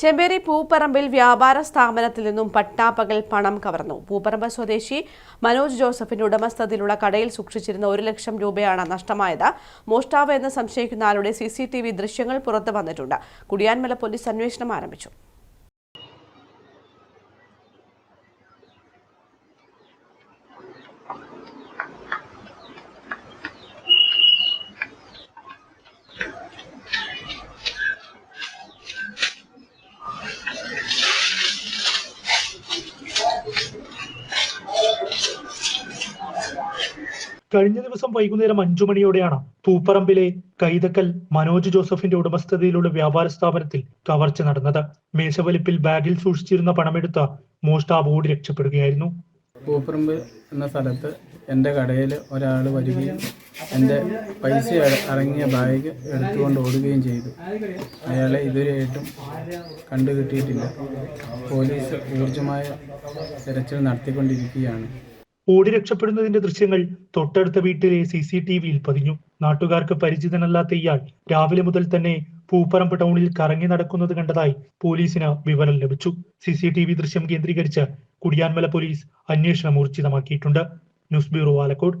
ചെമ്പേരി പൂപ്പറമ്പിൽ വ്യാപാര സ്ഥാപനത്തിൽ നിന്നും പട്ടാപ്പകൽ പണം കവർന്നു. പൂപ്പറമ്പ് സ്വദേശി മനോജ് ജോസഫിന്റെ ഉടമസ്ഥതയിലുള്ള കടയിൽ സൂക്ഷിച്ചിരുന്ന ഒരു ലക്ഷം രൂപയാണ് നഷ്ടമായത്. മോഷ്ടാവ് എന്ന് സംശയിക്കുന്ന ആളുടെ സി സി ടി വി ദൃശ്യങ്ങൾ പുറത്തു വന്നിട്ടുണ്ട്. കുടിയാൻമല പോലീസ് അന്വേഷണം ആരംഭിച്ചു. കഴിഞ്ഞ ദിവസം വൈകുന്നേരം അഞ്ചു മണിയോടെയാണ് പൂപ്പറമ്പിലെ കൈതക്കൽ മനോജ് ജോസഫിന്റെ ഉടമസ്ഥതയിലുള്ള വ്യാപാര സ്ഥാപനത്തിൽ കവർച്ച നടന്നത്. മേശവലിപ്പിൽ ബാഗിൽ സൂക്ഷിച്ചിരുന്ന പണമെടുത്ത മോഷ്ടാവ് ഓടി രക്ഷപ്പെടുകയായിരുന്നു. പൂപ്പറമ്പ് എന്ന സ്ഥലത്ത് എന്റെ കടയിൽ ഒരാൾ വരികയും എന്റെ പൈസ അട- അടങ്ങിയ ബാഗ് എടുത്തുകൊണ്ട് ഓടുകയും ചെയ്തു. അയാളെ ഇതുവരെയായിട്ടും കണ്ടുകിട്ടിയിട്ടില്ല. പോലീസ് ഊർജമായ തിരച്ചിൽ നടത്തിക്കൊണ്ടിരിക്കുകയാണ്. ഓടി രക്ഷപ്പെടുന്നതിന്റെ ദൃശ്യങ്ങൾ തൊട്ടടുത്ത വീട്ടിലെ സി സി ടി വിയിൽ പതിഞ്ഞു. നാട്ടുകാർക്ക് പരിചിതനല്ലാത്ത ഇയാൾ രാവിലെ മുതൽ തന്നെ പൂപ്പറമ്പ് ടൗണിൽ കറങ്ങി നടക്കുന്നത് കണ്ടതായി പോലീസിന് വിവരം ലഭിച്ചു. സി സി ടി വി ദൃശ്യം കേന്ദ്രീകരിച്ച് കുടിയാൻമല പോലീസ് അന്വേഷണം ഊർജിതമാക്കിയിട്ടുണ്ട്. News bureau Alakode.